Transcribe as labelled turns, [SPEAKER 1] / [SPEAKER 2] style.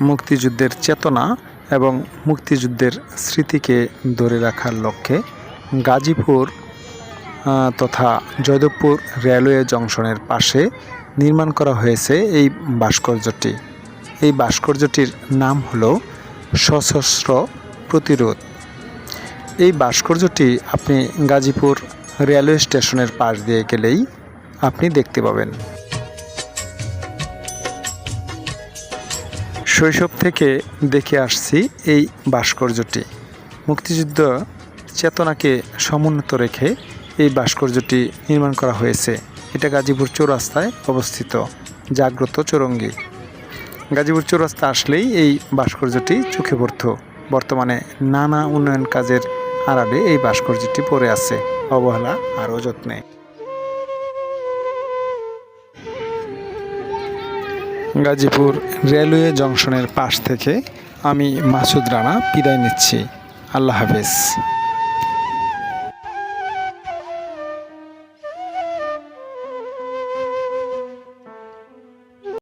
[SPEAKER 1] মুক্তিযুদ্ধের চেতনা এবং মুক্তিযুদ্ধের স্মৃতিকে ধরে রাখার লক্ষ্যে গাজীপুর তথা জয়দেবপুর রেলওয়ে জংশনের পাশে নির্মাণ করা হয়েছে এই ভাস্কর্যটি। এই ভাস্কর্যটির নাম হলো সশস্ত্র প্রতিরোধ। এই ভাস্কর্যটি আপনি গাজীপুর রেলওয়ে স্টেশনের পাশ দিয়ে গেলেই আপনি দেখতে পাবেন। শৈশব থেকে দেখে আসছি এই ভাস্কর্যটি। মুক্তিযুদ্ধ চেতনাকে সমুন্নত রেখে এই ভাস্কর্যটি নির্মাণ করা হয়েছে। এটা গাজীপুর চৌরাস্তায় অবস্থিত, জাগ্রত চৌরঙ্গি। গাজীপুর চৌরাস্তা আসলেই এই ভাস্কর্যটি চোখে পড়ত। বর্তমানে নানা উন্নয়ন কাজের আড়ালে এই ভাস্কর্যটি পড়ে আছে। অবহেলা আর অযত্নে গাজীপুর রেলওয়ে জংশনের পাশ থেকে আমি মাসুদ রানা বিদায় নিচ্ছি। আল্লাহ হাফেজ।